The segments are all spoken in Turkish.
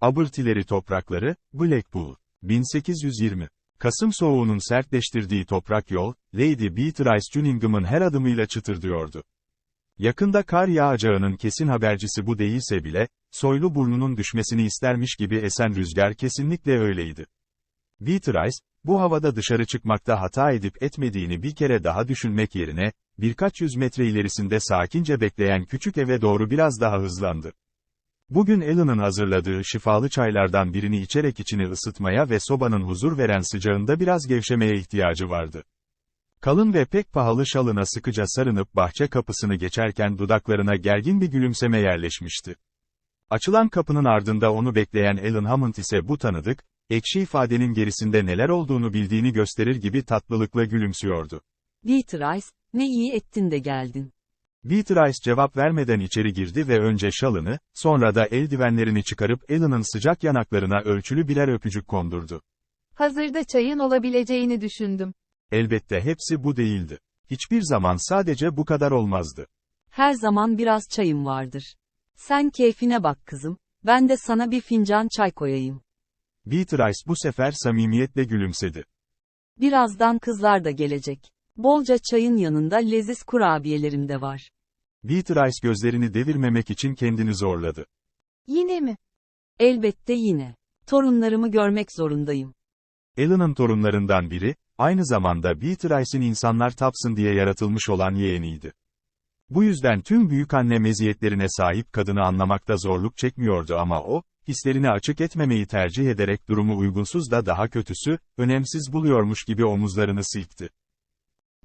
Abertileri toprakları, Blackpool. 1820. Kasım soğuğunun sertleştirdiği toprak yol, Lady Beatrice Cunningham'ın her adımıyla çıtırdıyordu. Yakında kar yağacağının kesin habercisi bu değilse bile, soylu burnunun düşmesini istermiş gibi esen rüzgar kesinlikle öyleydi. Beatrice, bu havada dışarı çıkmakta hata edip etmediğini bir kere daha düşünmek yerine, birkaç yüz metre ilerisinde sakince bekleyen küçük eve doğru biraz daha hızlandı. Bugün Ellen'ın hazırladığı şifalı çaylardan birini içerek içini ısıtmaya ve sobanın huzur veren sıcağında biraz gevşemeye ihtiyacı vardı. Kalın ve pek pahalı şalına sıkıca sarınıp bahçe kapısını geçerken dudaklarına gergin bir gülümseme yerleşmişti. Açılan kapının ardında onu bekleyen Ellen Hammond ise bu tanıdık, ekşi ifadenin gerisinde neler olduğunu bildiğini gösterir gibi tatlılıkla gülümsüyordu. Beatrice, ne iyi ettin de geldin. Beatrice cevap vermeden içeri girdi ve önce şalını, sonra da eldivenlerini çıkarıp Ellen'ın sıcak yanaklarına ölçülü birer öpücük kondurdu. Hazırda çayın olabileceğini düşündüm. Elbette hepsi bu değildi. Hiçbir zaman sadece bu kadar olmazdı. Her zaman biraz çayım vardır. Sen keyfine bak kızım, ben de sana bir fincan çay koyayım. Beatrice bu sefer samimiyetle gülümsedi. Birazdan kızlar da gelecek. Bolca çayın yanında leziz kurabiyelerim de var. Beatrice gözlerini devirmemek için kendini zorladı. Yine mi? Elbette yine. Torunlarımı görmek zorundayım. Ellen'ın torunlarından biri, aynı zamanda Beatrice'in insanlar tapsın diye yaratılmış olan yeğeniydi. Bu yüzden tüm büyükanne meziyetlerine sahip kadını anlamakta zorluk çekmiyordu ama o, hislerini açık etmemeyi tercih ederek durumu uygunsuz da daha kötüsü, önemsiz buluyormuş gibi omuzlarını silkti.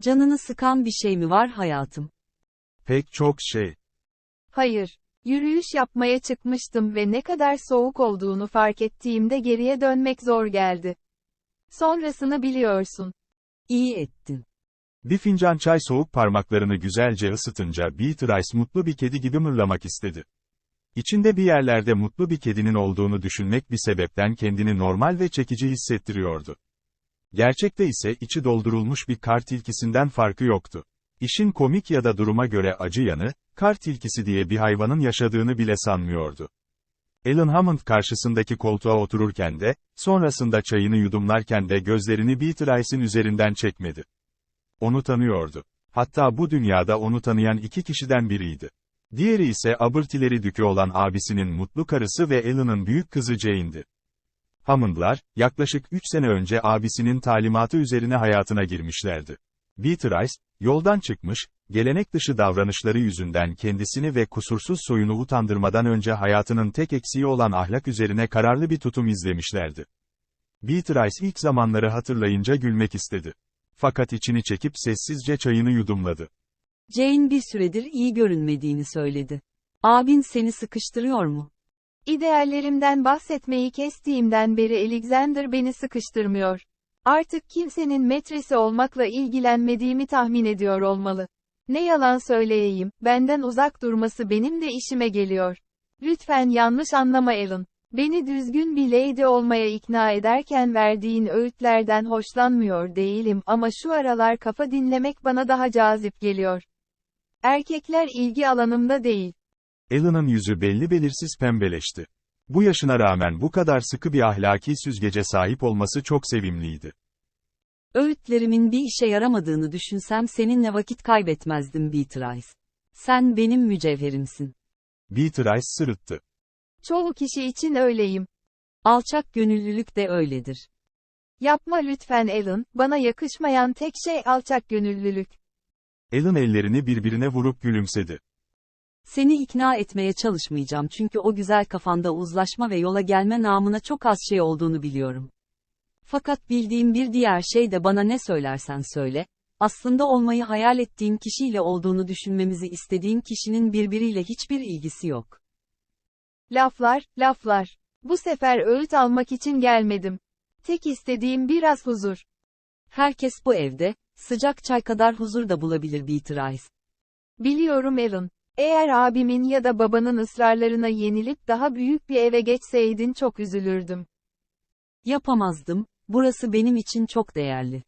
Canını sıkan bir şey mi var hayatım? Pek çok şey. Hayır. Yürüyüş yapmaya çıkmıştım ve ne kadar soğuk olduğunu fark ettiğimde geriye dönmek zor geldi. Sonrasını biliyorsun. İyi ettin. Bir fincan çay soğuk parmaklarını güzelce ısıtınca Beatrice mutlu bir kedi gibi mırlamak istedi. İçinde bir yerlerde mutlu bir kedinin olduğunu düşünmek bir sebepten kendini normal ve çekici hissettiriyordu. Gerçekte ise içi doldurulmuş bir kar tilkisinden farkı yoktu. İşin komik ya da duruma göre acı yanı, kar tilkisi diye bir hayvanın yaşadığını bile sanmıyordu. Ellen Hammond karşısındaki koltuğa otururken de, sonrasında çayını yudumlarken de gözlerini Beatrice'in üzerinden çekmedi. Onu tanıyordu. Hatta bu dünyada onu tanıyan iki kişiden biriydi. Diğeri ise Abertileri dükü olan abisinin mutlu karısı ve Ellen'ın büyük kızı Jane'di. Hammond'lar, yaklaşık 3 sene önce abisinin talimatı üzerine hayatına girmişlerdi. Beatrice, yoldan çıkmış, gelenek dışı davranışları yüzünden kendisini ve kusursuz soyunu utandırmadan önce hayatının tek eksiği olan ahlak üzerine kararlı bir tutum izlemişlerdi. Beatrice ilk zamanları hatırlayınca gülmek istedi. Fakat içini çekip sessizce çayını yudumladı. Jane bir süredir iyi görünmediğini söyledi. Abin seni sıkıştırıyor mu? İdeallerimden bahsetmeyi kestiğimden beri Alexander beni sıkıştırmıyor. Artık kimsenin metresi olmakla ilgilenmediğimi tahmin ediyor olmalı. Ne yalan söyleyeyim, benden uzak durması benim de işime geliyor. Lütfen yanlış anlama Ellen. Beni düzgün bir lady olmaya ikna ederken verdiğin öğütlerden hoşlanmıyor değilim ama şu aralar kafa dinlemek bana daha cazip geliyor. Erkekler ilgi alanımda değil. Ellen'ın yüzü belli belirsiz pembeleşti. Bu yaşına rağmen bu kadar sıkı bir ahlaki süzgece sahip olması çok sevimliydi. Öğütlerimin bir işe yaramadığını düşünsem seninle vakit kaybetmezdim Beatrice. Sen benim mücevherimsin. Beatrice sırıttı. Çoğu kişi için öyleyim. Alçak gönüllülük de öyledir. Yapma lütfen Ellen, bana yakışmayan tek şey alçak gönüllülük. Ellen ellerini birbirine vurup gülümsedi. Seni ikna etmeye çalışmayacağım çünkü o güzel kafanda uzlaşma ve yola gelme namına çok az şey olduğunu biliyorum. Fakat bildiğim bir diğer şey de bana ne söylersen söyle, aslında olmayı hayal ettiğin kişiyle olduğunu düşünmemizi istediğin kişinin birbiriyle hiçbir ilgisi yok. Laflar, laflar. Bu sefer öğüt almak için gelmedim. Tek istediğim biraz huzur. Herkes bu evde, sıcak çay kadar huzur da bulabilir Beatrice. Biliyorum Ellen. Eğer abimin ya da babanın ısrarlarına yenilip daha büyük bir eve geçseydin çok üzülürdüm. Yapamazdım, burası benim için çok değerli.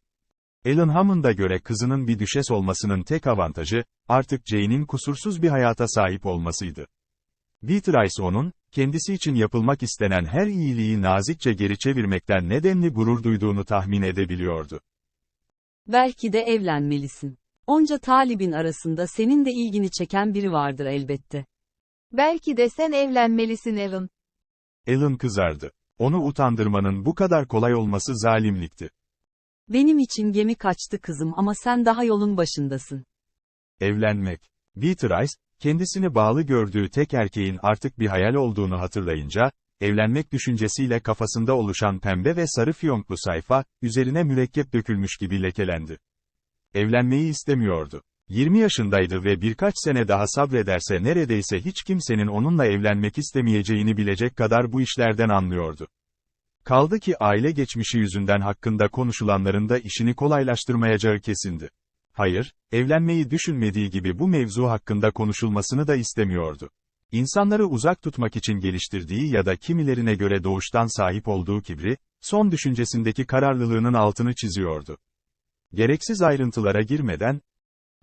Ellen Hammond'a göre kızının bir düşes olmasının tek avantajı, artık Jane'in kusursuz bir hayata sahip olmasıydı. Beatrice onun, kendisi için yapılmak istenen her iyiliği nazikçe geri çevirmekten nedenli gurur duyduğunu tahmin edebiliyordu. Belki de evlenmelisin. Onca talibin arasında senin de ilgini çeken biri vardır elbette. Belki de sen evlenmelisin Alan. Alan kızardı. Onu utandırmanın bu kadar kolay olması zalimlikti. Benim için gemi kaçtı kızım ama sen daha yolun başındasın. Evlenmek. Beatrice, kendisini bağlı gördüğü tek erkeğin artık bir hayal olduğunu hatırlayınca, evlenmek düşüncesiyle kafasında oluşan pembe ve sarı fiyonklu sayfa, üzerine mürekkep dökülmüş gibi lekelendi. Evlenmeyi istemiyordu. 20 yaşındaydı ve birkaç sene daha sabrederse neredeyse hiç kimsenin onunla evlenmek istemeyeceğini bilecek kadar bu işlerden anlıyordu. Kaldı ki aile geçmişi yüzünden hakkında konuşulanların da işini kolaylaştırmayacağı kesindi. Hayır, evlenmeyi düşünmediği gibi bu mevzu hakkında konuşulmasını da istemiyordu. İnsanları uzak tutmak için geliştirdiği ya da kimilerine göre doğuştan sahip olduğu kibri, son düşüncesindeki kararlılığının altını çiziyordu. Gereksiz ayrıntılara girmeden,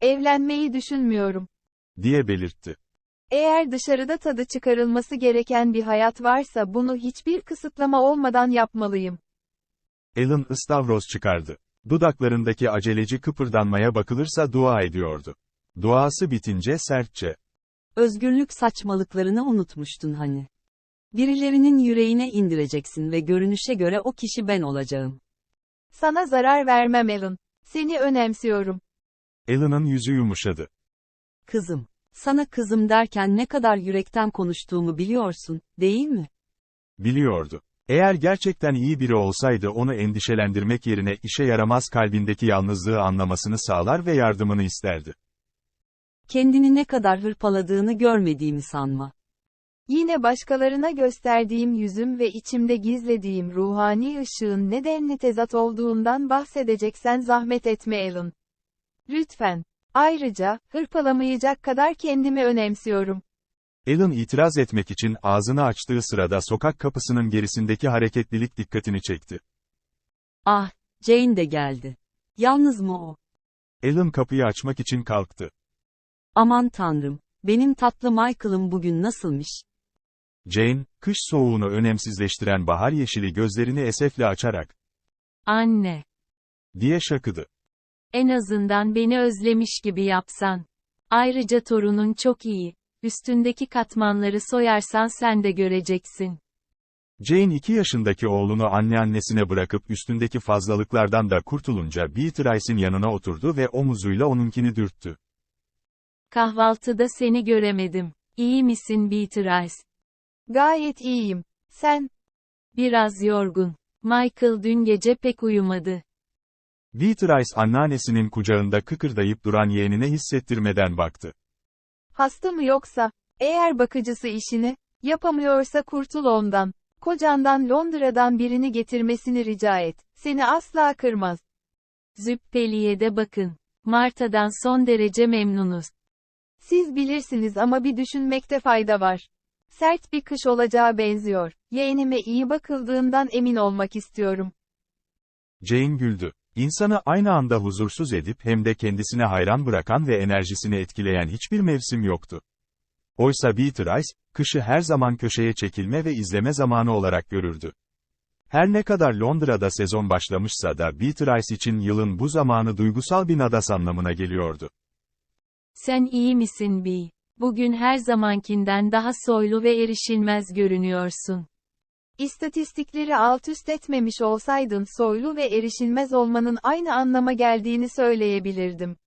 Evlenmeyi düşünmüyorum. diye belirtti. Eğer dışarıda tadı çıkarılması gereken bir hayat varsa bunu hiçbir kısıtlama olmadan yapmalıyım. Alan ıstavroz çıkardı. Dudaklarındaki aceleci kıpırdanmaya bakılırsa dua ediyordu. Duası bitince sertçe, Özgürlük saçmalıklarını unutmuştun hani. Birilerinin yüreğine indireceksin ve görünüşe göre o kişi ben olacağım. Sana zarar vermem Alan. Seni önemsiyorum. Alan'ın yüzü yumuşadı. Kızım. Sana kızım derken ne kadar yürekten konuştuğumu biliyorsun, değil mi? Biliyordu. Eğer gerçekten iyi biri olsaydı onu endişelendirmek yerine işe yaramaz kalbindeki yalnızlığı anlamasını sağlar ve yardımını isterdi. Kendini ne kadar hırpaladığını görmediğimi sanma. Yine başkalarına gösterdiğim yüzüm ve içimde gizlediğim ruhani ışığın nedenli tezat olduğundan bahsedeceksen zahmet etme Alan. Lütfen. Ayrıca, hırpalamayacak kadar kendimi önemsiyorum. Alan itiraz etmek için ağzını açtığı sırada sokak kapısının gerisindeki hareketlilik dikkatini çekti. Ah, Jane de geldi. Yalnız mı o? Alan kapıyı açmak için kalktı. Aman tanrım, benim tatlı Michael'ım bugün nasılmış? Jane, kış soğuğunu önemsizleştiren bahar yeşili gözlerini esefle açarak, Anne, diye şakıdı. en azından beni özlemiş gibi yapsan. Ayrıca torunun çok iyi. Üstündeki katmanları soyarsan sen de göreceksin. Jane 2 yaşındaki oğlunu anneannesine bırakıp üstündeki fazlalıklardan da kurtulunca Beatrice'in yanına oturdu ve omuzuyla onunkini dürttü. Kahvaltıda seni göremedim. İyi misin Beatrice? Gayet iyiyim. Sen, Biraz yorgun. Michael dün gece pek uyumadı. Beatrice anneannesinin kucağında kıkırdayıp duran yeğenine hissettirmeden baktı. hasta mı yoksa? Eğer bakıcısı işini, yapamıyorsa kurtul ondan. Kocandan Londra'dan birini getirmesini rica et. Seni asla kırmaz. Züppeli'ye de bakın. Marta'dan son derece memnunuz. Siz bilirsiniz ama bir düşünmekte fayda var. Sert bir kış olacağı benziyor. Yeğenime iyi bakıldığından emin olmak istiyorum. Jane güldü. İnsanı aynı anda huzursuz edip hem de kendisine hayran bırakan ve enerjisini etkileyen hiçbir mevsim yoktu. Oysa Beatrice, kışı her zaman köşeye çekilme ve izleme zamanı olarak görürdü. Her ne kadar Londra'da sezon başlamışsa da Beatrice için yılın bu zamanı duygusal bir nadas anlamına geliyordu. Sen iyi misin Bee? Bugün her zamankinden daha soylu ve erişilmez görünüyorsun. İstatistikleri alt üst etmemiş olsaydın soylu ve erişilmez olmanın aynı anlama geldiğini söyleyebilirdim.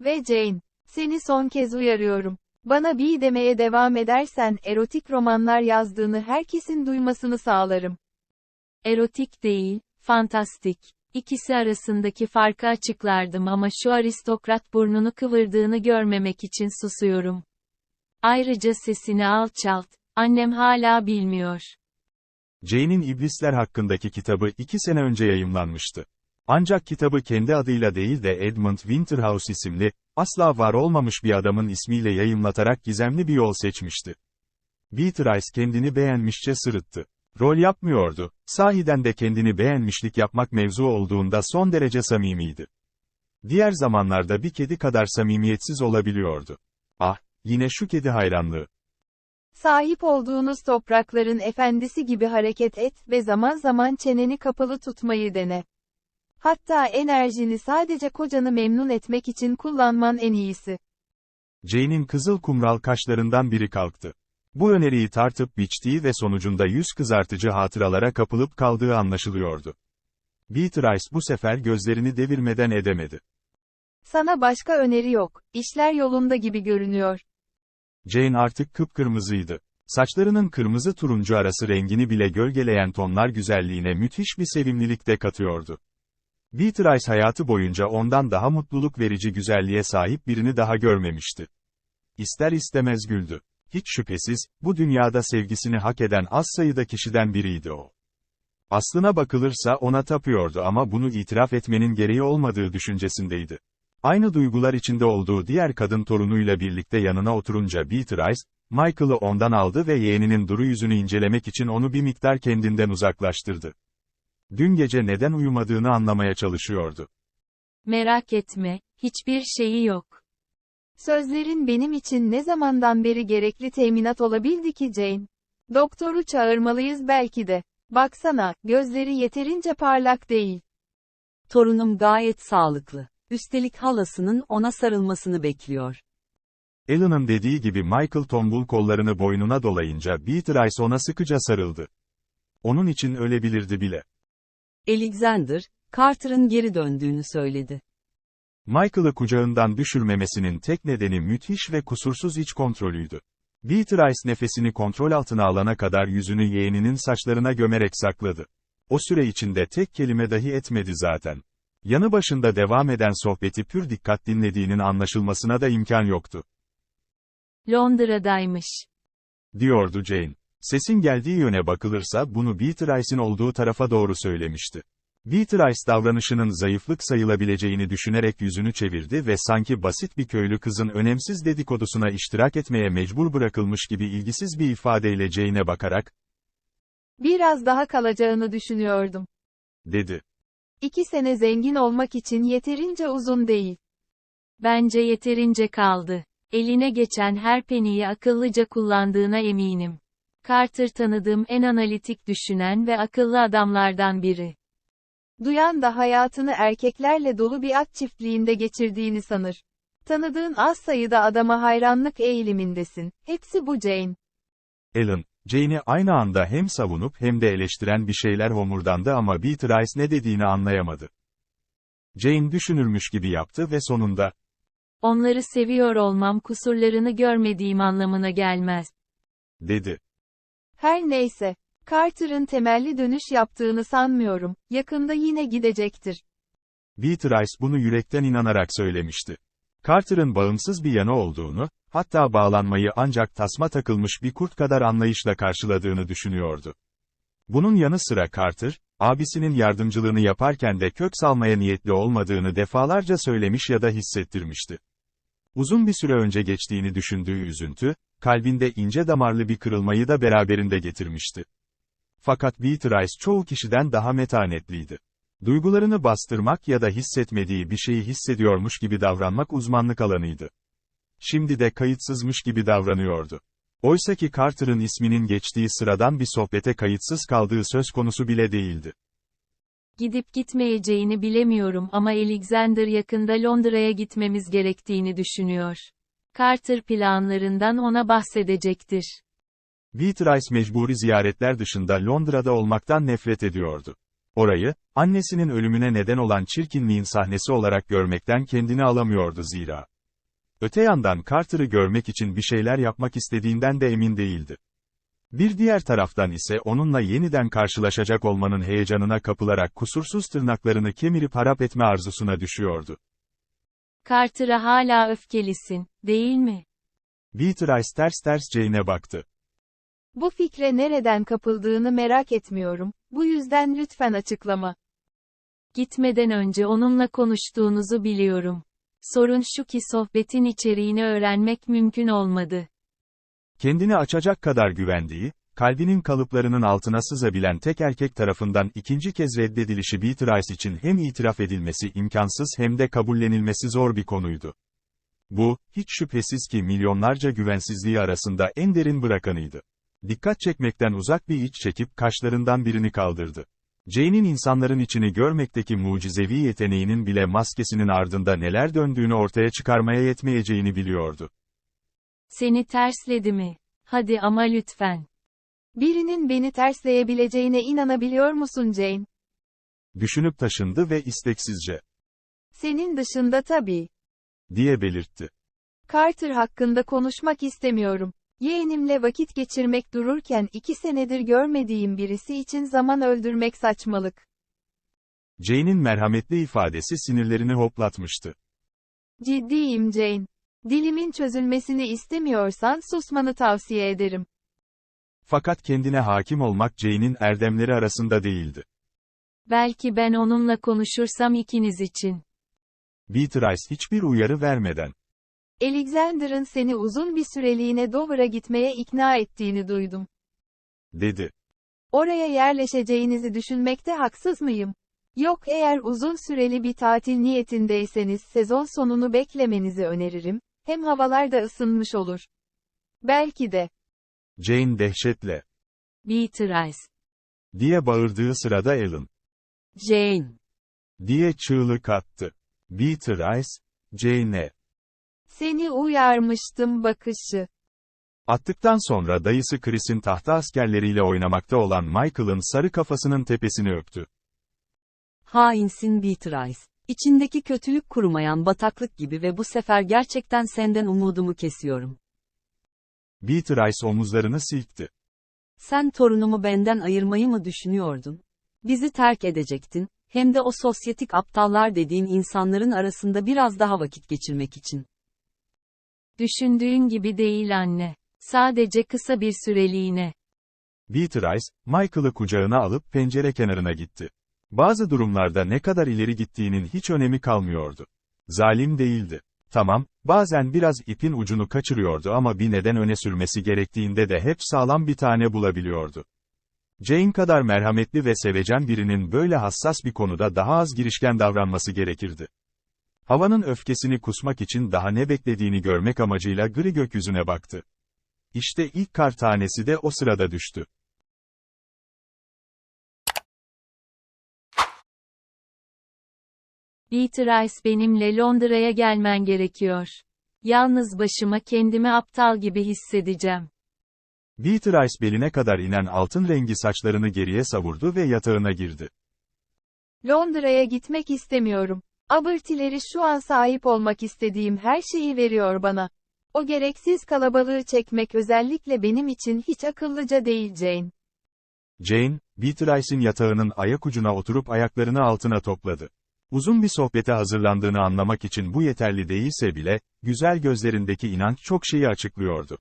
Ve Jane, seni son kez uyarıyorum. Bana bir demeye devam edersen erotik romanlar yazdığını herkesin duymasını sağlarım. Erotik değil, fantastik. İkisi arasındaki farkı açıklardım ama şu aristokrat burnunu kıvırdığını görmemek için susuyorum. Ayrıca sesini alçalt. Annem hala bilmiyor. Jane'in İblisler hakkındaki kitabı iki sene önce yayımlanmıştı. Ancak kitabı kendi adıyla değil de Edmund Winterhouse isimli, asla var olmamış bir adamın ismiyle yayımlatarak gizemli bir yol seçmişti. Beatrice kendini beğenmişçe sırıttı. Rol yapmıyordu, sahiden de kendini beğenmişlik yapmak mevzu olduğunda son derece samimiydi. Diğer zamanlarda bir kedi kadar samimiyetsiz olabiliyordu. Ah, yine şu kedi hayranlığı. Sahip olduğunuz toprakların efendisi gibi hareket et ve zaman zaman çeneni kapalı tutmayı dene. Hatta enerjini sadece kocanı memnun etmek için kullanman en iyisi. Jane'in kızıl kumral kaşlarından biri kalktı. Bu öneriyi tartıp biçtiği ve sonucunda yüz kızartıcı hatıralara kapılıp kaldığı anlaşılıyordu. Beatrice bu sefer gözlerini devirmeden edemedi. Sana başka öneri yok. İşler yolunda gibi görünüyor. Jane artık kıpkırmızıydı. Saçlarının kırmızı turuncu arası rengini bile gölgeleyen tonlar güzelliğine müthiş bir sevimlilik de katıyordu. Beatrice hayatı boyunca ondan daha mutluluk verici güzelliğe sahip birini daha görmemişti. İster istemez güldü. Hiç şüphesiz, bu dünyada sevgisini hak eden az sayıda kişiden biriydi o. Aslına bakılırsa ona tapıyordu ama bunu itiraf etmenin gereği olmadığı düşüncesindeydi. Aynı duygular içinde olduğu diğer kadın torunuyla birlikte yanına oturunca Beatrice, Michael'ı ondan aldı ve yeğeninin duru yüzünü incelemek için onu bir miktar kendinden uzaklaştırdı. Dün gece neden uyumadığını anlamaya çalışıyordu. Merak etme, hiçbir şeyi yok. Sözlerin benim için ne zamandan beri gerekli teminat olabildi ki Jane? Doktoru çağırmalıyız belki de. Baksana, gözleri yeterince parlak değil. Torunum gayet sağlıklı. Üstelik halasının ona sarılmasını bekliyor. Alan'ın dediği gibi Michael tombul kollarını boynuna dolayınca Beatrice ona sıkıca sarıldı. Onun için ölebilirdi bile. Alexander, Carter'ın geri döndüğünü söyledi. Michael'ı kucağından düşürmemesinin tek nedeni müthiş ve kusursuz iç kontrolüydü. Beatrice nefesini kontrol altına alana kadar yüzünü yeğeninin saçlarına gömerek sakladı. O süre içinde tek kelime dahi etmedi zaten. Yanı başında devam eden sohbeti pür dikkat dinlediğinin anlaşılmasına da imkan yoktu. Londra'daymış. Diyordu Jane. Sesin geldiği yöne bakılırsa bunu Beatrice'in olduğu tarafa doğru söylemişti. Beatrice davranışının zayıflık sayılabileceğini düşünerek yüzünü çevirdi ve sanki basit bir köylü kızın önemsiz dedikodusuna iştirak etmeye mecbur bırakılmış gibi ilgisiz bir ifadeyle Jane'e bakarak, Biraz daha kalacağını düşünüyordum. dedi. İki sene zengin olmak için yeterince uzun değil. Bence yeterince kaldı. Eline geçen her peniyi akıllıca kullandığına eminim. Carter tanıdığım en analitik düşünen ve akıllı adamlardan biri. Duyan da hayatını erkeklerle dolu bir at çiftliğinde geçirdiğini sanır. Tanıdığın az sayıda adama hayranlık eğilimindesin. Hepsi bu Jane. Alan, Jane'i aynı anda hem savunup hem de eleştiren bir şeyler homurdandı ama Beatrice ne dediğini anlayamadı. Jane düşünürmüş gibi yaptı ve sonunda, Onları seviyor olmam kusurlarını görmediğim anlamına gelmez. dedi. Her neyse. Carter'ın temelli dönüş yaptığını sanmıyorum. Yakında yine gidecektir. Beatrice bunu yürekten inanarak söylemişti. Carter'ın bağımsız bir yanı olduğunu, hatta bağlanmayı ancak tasma takılmış bir kurt kadar anlayışla karşıladığını düşünüyordu. Bunun yanı sıra Carter, abisinin yardımcılığını yaparken de kök salmaya niyetli olmadığını defalarca söylemiş ya da hissettirmişti. Uzun bir süre önce geçtiğini düşündüğü üzüntü, kalbinde ince damarlı bir kırılmayı da beraberinde getirmişti. Fakat Beatrice çoğu kişiden daha metanetliydi. Duygularını bastırmak ya da hissetmediği bir şeyi hissediyormuş gibi davranmak uzmanlık alanıydı. Şimdi de kayıtsızmış gibi davranıyordu. Oysa ki Carter'ın isminin geçtiği sıradan bir sohbete kayıtsız kaldığı söz konusu bile değildi. Gidip gitmeyeceğini bilemiyorum ama Alexander yakında Londra'ya gitmemiz gerektiğini düşünüyor. Carter planlarından ona bahsedecektir. Beatrice mecburi ziyaretler dışında Londra'da olmaktan nefret ediyordu. Orayı, annesinin ölümüne neden olan çirkinliğin sahnesi olarak görmekten kendini alamıyordu zira. Öte yandan Carter'ı görmek için bir şeyler yapmak istediğinden de emin değildi. Bir diğer taraftan ise onunla yeniden karşılaşacak olmanın heyecanına kapılarak kusursuz tırnaklarını kemirip harap etme arzusuna düşüyordu. Carter'a hala öfkelisin, değil mi? Beatrice ters ters Jane'e baktı. Bu fikre nereden kapıldığını merak etmiyorum. Bu yüzden lütfen açıklama. Gitmeden önce onunla konuştuğunuzu biliyorum. Sorun şu ki sohbetin içeriğini öğrenmek mümkün olmadı. Kendini açacak kadar güvendiği, kalbinin kalıplarının altına sızabilen tek erkek tarafından ikinci kez reddedilişi Beatrice için hem itiraf edilmesi imkansız hem de kabullenilmesi zor bir konuydu. Bu, hiç şüphesiz ki milyonlarca güvensizliği arasında en derin bırakanıydı. Dikkat çekmekten uzak bir iç çekip kaşlarından birini kaldırdı. Jane'in insanların içini görmekteki mucizevi yeteneğinin bile maskesinin ardında neler döndüğünü ortaya çıkarmaya yetmeyeceğini biliyordu. Seni tersledi mi? Hadi ama lütfen. Birinin beni tersleyebileceğine inanabiliyor musun Jane? Düşünüp taşındı ve isteksizce, Senin dışında tabii. diye belirtti. Carter hakkında konuşmak istemiyorum. Yeğenimle vakit geçirmek dururken iki senedir görmediğim birisi için zaman öldürmek saçmalık. Jane'in merhametli ifadesi sinirlerini hoplatmıştı. Ciddiyim Jane. Dilimin çözülmesini istemiyorsan susmanı tavsiye ederim. Fakat kendine hakim olmak Jane'in erdemleri arasında değildi. Belki ben onunla konuşursam ikiniz için. Beatrice hiçbir uyarı vermeden, Alexander'ın seni uzun bir süreliğine Dover'a gitmeye ikna ettiğini duydum. dedi. Oraya yerleşeceğinizi düşünmekte haksız mıyım? Yok eğer uzun süreli bir tatil niyetindeyseniz sezon sonunu beklemenizi öneririm, hem havalar da ısınmış olur. Belki de. Jane dehşetle, Beatrice. diye bağırdığı sırada Alan, Jane. diye çığlık attı. Beatrice, Jane'e, Seni uyarmıştım bakışı. Attıktan sonra dayısı Chris'in tahta askerleriyle oynamakta olan Michael'ın sarı kafasının tepesini öptü. Hainsin Beatrice. İçindeki kötülük kurumayan bataklık gibi ve bu sefer gerçekten senden umudumu kesiyorum. Beatrice omuzlarını silkti. Sen torunumu benden ayırmayı mı düşünüyordun? Bizi terk edecektin, hem de o sosyetik aptallar dediğin insanların arasında biraz daha vakit geçirmek için. Düşündüğün gibi değil anne. Sadece kısa bir süreliğine. Beatrice, Michael'ı kucağına alıp pencere kenarına gitti. Bazı durumlarda ne kadar ileri gittiğinin hiç önemi kalmıyordu. Zalim değildi. Tamam, bazen biraz ipin ucunu kaçırıyordu ama bir neden öne sürmesi gerektiğinde de hep sağlam bir tane bulabiliyordu. Jane kadar merhametli ve sevecen birinin böyle hassas bir konuda daha az girişken davranması gerekirdi. Havanın öfkesini kusmak için daha ne beklediğini görmek amacıyla gri gökyüzüne baktı. İşte ilk kar tanesi de o sırada düştü. Beatrice benimle Londra'ya gelmen gerekiyor. Yalnız başıma kendimi aptal gibi hissedeceğim. Beatrice beline kadar inen altın rengi saçlarını geriye savurdu ve yatağına girdi. Londra'ya gitmek istemiyorum. Abertileri şu an sahip olmak istediğim her şeyi veriyor bana. O gereksiz kalabalığı çekmek özellikle benim için hiç akıllıca değil Jane. Jane, Beatrice'in yatağının ayak ucuna oturup ayaklarını altına topladı. Uzun bir sohbete hazırlandığını anlamak için bu yeterli değilse bile, güzel gözlerindeki inanç çok şeyi açıklıyordu.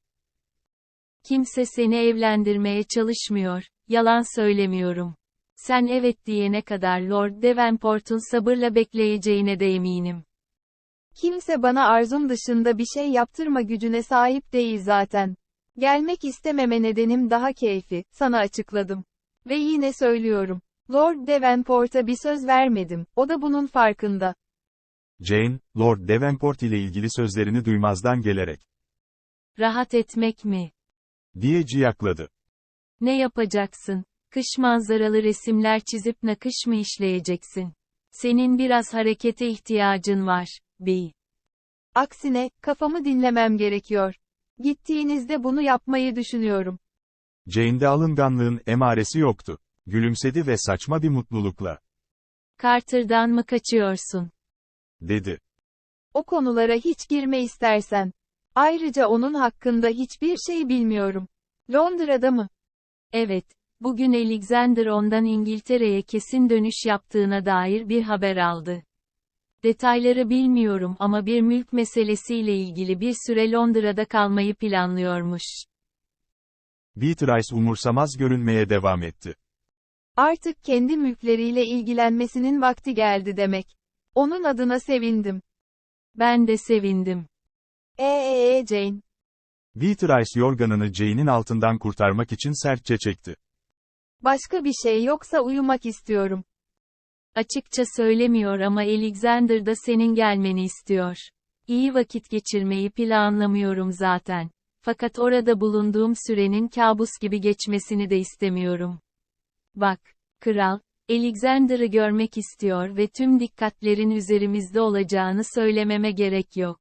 Kimse seni evlendirmeye çalışmıyor, yalan söylemiyorum. Sen evet diyene kadar Lord Devonport'un sabırla bekleyeceğine de eminim. Kimse bana arzum dışında bir şey yaptırma gücüne sahip değil zaten. Gelmek istememe nedenim daha keyfi, sana açıkladım. Ve yine söylüyorum. Lord Devonport'a bir söz vermedim, o da bunun farkında. Jane, Lord Devonport ile ilgili sözlerini duymazdan gelerek, Rahat etmek mi? diye ciyakladı. Ne yapacaksın? Kış manzaralı resimler çizip nakış mı işleyeceksin? Senin biraz harekete ihtiyacın var, Bey. Aksine, kafamı dinlemem gerekiyor. Gittiğinizde bunu yapmayı düşünüyorum. Jane'de alınganlığın emaresi yoktu. Gülümsedi ve saçma bir mutlulukla, Carter'dan mı kaçıyorsun? dedi. O konulara hiç girme istersen. Ayrıca onun hakkında hiçbir şey bilmiyorum. Londra'da mı? Evet, bugün Alexander ondan İngiltere'ye kesin dönüş yaptığına dair bir haber aldı. Detayları bilmiyorum ama bir mülk meselesiyle ilgili bir süre Londra'da kalmayı planlıyormuş. Beatrice umursamaz görünmeye devam etti. Artık kendi mülkleriyle ilgilenmesinin vakti geldi demek. Onun adına sevindim. Ben de sevindim. Eee ee, Jane. Beatrice yorganını Jane'in altından kurtarmak için sertçe çekti. Başka bir şey yoksa uyumak istiyorum. Açıkça söylemiyor ama Alexander da senin gelmeni istiyor. İyi vakit geçirmeyi planlamıyorum zaten. Fakat orada bulunduğum sürenin kabus gibi geçmesini de istemiyorum. Bak, kral, Alexander'ı görmek istiyor ve tüm dikkatlerin üzerimizde olacağını söylememe gerek yok.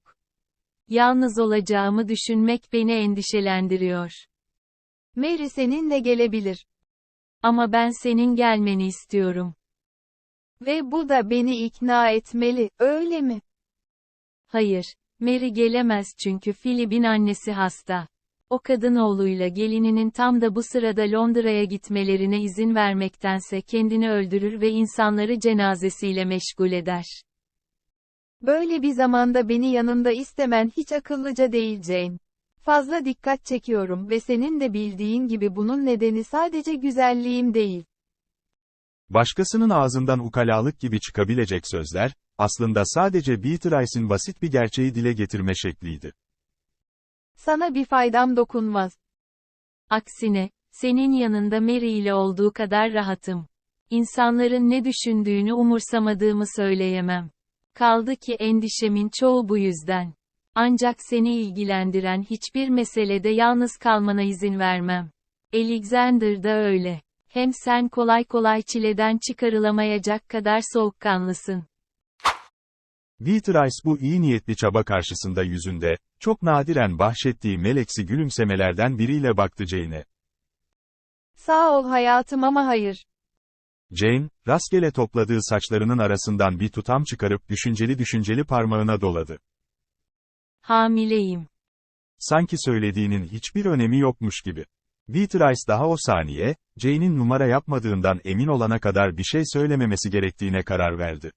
Yalnız olacağımı düşünmek beni endişelendiriyor. Mary seninle gelebilir. Ama ben senin gelmeni istiyorum. Ve bu da beni ikna etmeli, öyle mi? Hayır, Mary gelemez çünkü Philip'in annesi hasta. O kadın oğluyla gelininin tam da bu sırada Londra'ya gitmelerine izin vermektense kendini öldürür ve insanları cenazesiyle meşgul eder. Böyle bir zamanda beni yanında istemen hiç akıllıca değil Jane. Fazla dikkat çekiyorum ve senin de bildiğin gibi bunun nedeni sadece güzelliğim değil. Başkasının ağzından ukalalık gibi çıkabilecek sözler, aslında sadece Beatrice'in basit bir gerçeği dile getirme şekliydi. Sana bir faydam dokunmaz. Aksine, senin yanında Mary ile olduğu kadar rahatım. İnsanların ne düşündüğünü umursamadığımı söyleyemem. Kaldı ki endişemin çoğu bu yüzden. Ancak seni ilgilendiren hiçbir meselede yalnız kalmana izin vermem. Alexander da öyle. Hem sen kolay kolay çileden çıkarılamayacak kadar soğukkanlısın. Beatrice bu iyi niyetli çaba karşısında yüzünde, çok nadiren bahşettiği meleksi gülümsemelerden biriyle baktı Jane'e. Sağ ol hayatım ama hayır. Jane, rastgele topladığı saçlarının arasından bir tutam çıkarıp düşünceli düşünceli parmağına doladı. Hamileyim. Sanki söylediğinin hiçbir önemi yokmuş gibi. Beatrice daha o saniye, Jane'in numara yapmadığından emin olana kadar bir şey söylememesi gerektiğine karar verdi.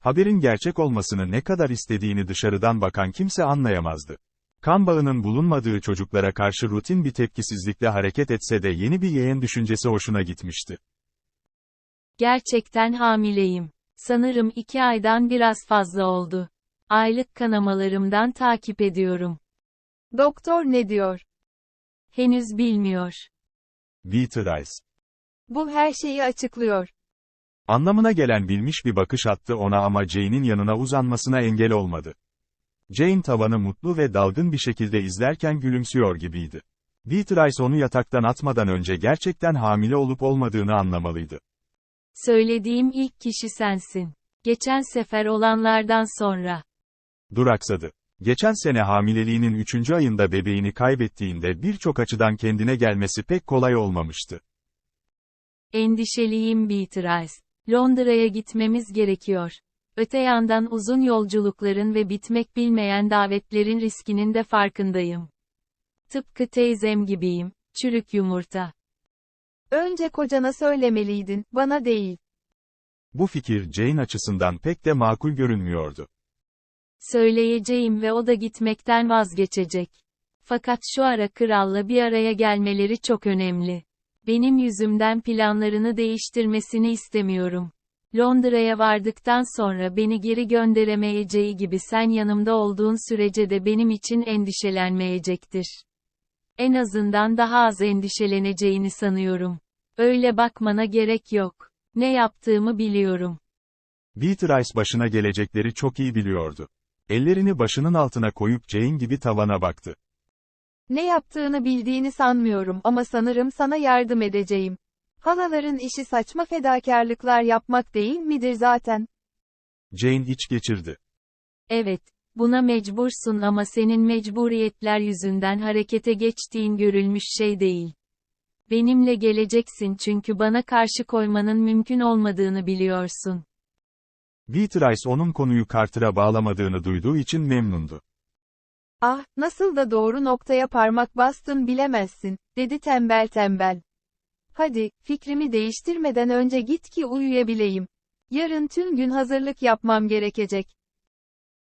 Haberin gerçek olmasını ne kadar istediğini dışarıdan bakan kimse anlayamazdı. Kan bağının bulunmadığı çocuklara karşı rutin bir tepkisizlikle hareket etse de yeni bir yeğen düşüncesi hoşuna gitmişti. Gerçekten hamileyim. Sanırım iki aydan biraz fazla oldu. Aylık kanamalarımdan takip ediyorum. Doktor ne diyor? Henüz bilmiyor. Beatrice. Bu her şeyi açıklıyor. Anlamına gelen bilmiş bir bakış attı ona ama Jane'in yanına uzanmasına engel olmadı. Jane tavanı mutlu ve dalgın bir şekilde izlerken gülümsüyor gibiydi. Beatrice onu yataktan atmadan önce gerçekten hamile olup olmadığını anlamalıydı. Söylediğim ilk kişi sensin. Geçen sefer olanlardan sonra. Duraksadı. Geçen sene hamileliğinin 3. ayında bebeğini kaybettiğinde birçok açıdan kendine gelmesi pek kolay olmamıştı. Endişeliyim Beatrice. Londra'ya gitmemiz gerekiyor. Öte yandan uzun yolculukların ve bitmek bilmeyen davetlerin riskinin de farkındayım. Tıpkı teyzem gibiyim, çürük yumurta. Önce kocana söylemeliydin, bana değil. Bu fikir Jane açısından pek de makul görünmüyordu. Söyleyeceğim ve o da gitmekten vazgeçecek. Fakat şu ara kralla bir araya gelmeleri çok önemli. Benim yüzümden planlarını değiştirmesini istemiyorum. Londra'ya vardıktan sonra beni geri gönderemeyeceği gibi sen yanımda olduğun sürece de benim için endişelenmeyecektir. En azından daha az endişeleneceğini sanıyorum. Öyle bakmana gerek yok. Ne yaptığımı biliyorum. Beatrice başına gelecekleri çok iyi biliyordu. Ellerini başının altına koyup Jane gibi tavana baktı. Ne yaptığını bildiğini sanmıyorum ama sanırım sana yardım edeceğim. Halaların işi saçma fedakarlıklar yapmak değil midir zaten? Jane iç geçirdi. Evet, buna mecbursun ama senin mecburiyetler yüzünden harekete geçtiğin görülmüş şey değil. Benimle geleceksin çünkü bana karşı koymanın mümkün olmadığını biliyorsun. Beatrice onun konuyu Carter'a bağlamadığını duyduğu için memnundu. Ah, nasıl da doğru noktaya parmak bastın bilemezsin, dedi tembel tembel. Hadi, fikrimi değiştirmeden önce git ki uyuyabileyim. Yarın tüm gün hazırlık yapmam gerekecek.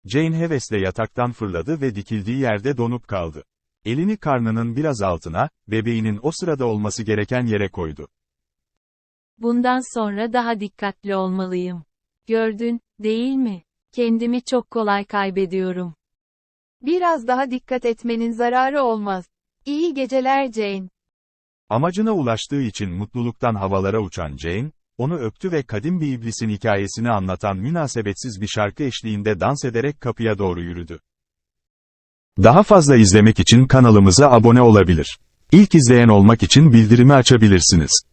Jane hevesle yataktan fırladı ve dikildiği yerde donup kaldı. Elini karnının biraz altına, bebeğinin o sırada olması gereken yere koydu. Bundan sonra daha dikkatli olmalıyım. Gördün, değil mi? Kendimi çok kolay kaybediyorum. Biraz daha dikkat etmenin zararı olmaz. İyi geceler Jane. Amacına ulaştığı için mutluluktan havalara uçan Jane, Onu öptü ve kadim bir iblisin hikayesini anlatan münasebetsiz bir şarkı eşliğinde dans ederek kapıya doğru yürüdü. Daha fazla izlemek için kanalımıza abone olabilir. İlk izleyen olmak için bildirimi açabilirsiniz.